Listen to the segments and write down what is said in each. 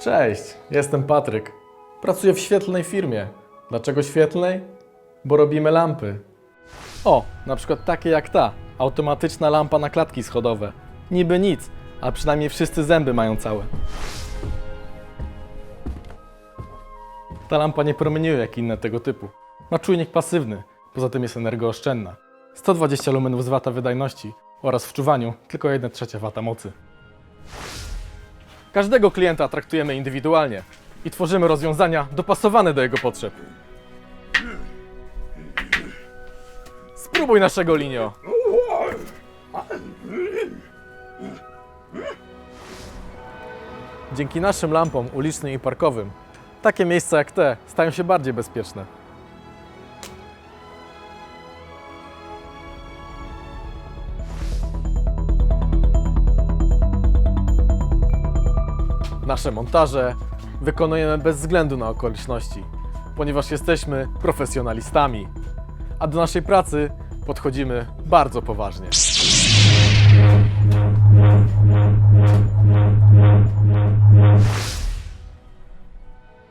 Cześć, jestem Patryk. Pracuję w świetlnej firmie. Dlaczego świetlnej? Bo robimy lampy. O, na przykład takie jak ta. Automatyczna lampa na klatki schodowe. Niby nic, a przynajmniej wszyscy zęby mają całe. Ta lampa nie promieniuje jak inne tego typu. Ma czujnik pasywny, poza tym jest energooszczędna. 120 lumenów z wata wydajności oraz w czuwaniu tylko 1 trzecia wata mocy. Każdego klienta traktujemy indywidualnie i tworzymy rozwiązania dopasowane do jego potrzeb. Spróbuj naszego linio. Dzięki naszym lampom ulicznym i parkowym, takie miejsca jak te stają się bardziej bezpieczne. Nasze montaże wykonujemy bez względu na okoliczności, ponieważ jesteśmy profesjonalistami, a do naszej pracy podchodzimy bardzo poważnie.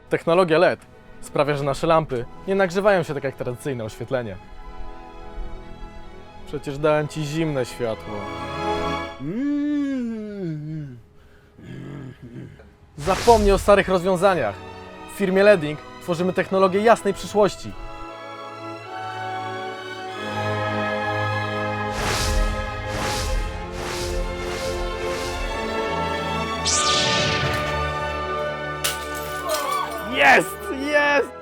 Technologia LED sprawia, że nasze lampy nie nagrzewają się tak jak tradycyjne oświetlenie. Przecież dałem ci zimne światło. Zapomnij o starych rozwiązaniach. W firmie Leding tworzymy technologię jasnej przyszłości. Jest!